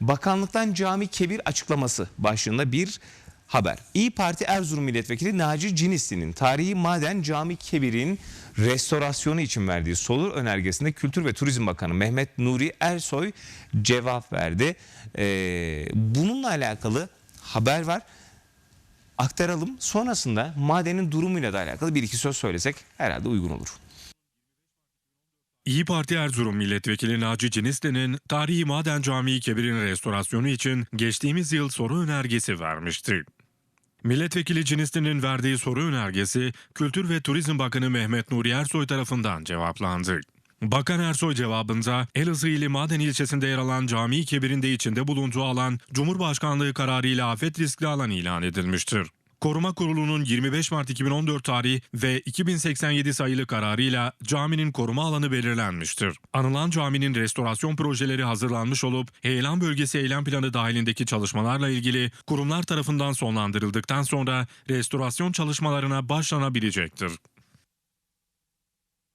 Bakanlıktan cami kebir açıklaması başlığında bir haber. İyi Parti Erzurum Milletvekili Naci Cinisli'nin tarihi maden cami kebirin restorasyonu için verdiği soru önergesinde Kültür ve Turizm Bakanı Mehmet Nuri Ersoy cevap verdi. Ee, bununla alakalı haber var aktaralım. Sonrasında madenin durumuyla da alakalı bir iki söz söylesek herhalde uygun olur. İyi Parti Erzurum Milletvekili Naci Cinisli'nin Tarihi Maden Camii Kebir'in restorasyonu için geçtiğimiz yıl soru önergesi vermişti. Milletvekili Cinisli'nin verdiği soru önergesi Kültür ve Turizm Bakanı Mehmet Nuri Ersoy tarafından cevaplandı. Bakan Ersoy cevabında Elazığ ili Maden ilçesinde yer alan Camii Kebir'in de içinde bulunduğu alan Cumhurbaşkanlığı kararıyla afet riskli alan ilan edilmiştir. Koruma Kurulu'nun 25 Mart 2014 tarihi ve 2087 sayılı kararıyla caminin koruma alanı belirlenmiştir. Anılan caminin restorasyon projeleri hazırlanmış olup heyelan bölgesi eylem planı dahilindeki çalışmalarla ilgili kurumlar tarafından sonlandırıldıktan sonra restorasyon çalışmalarına başlanabilecektir.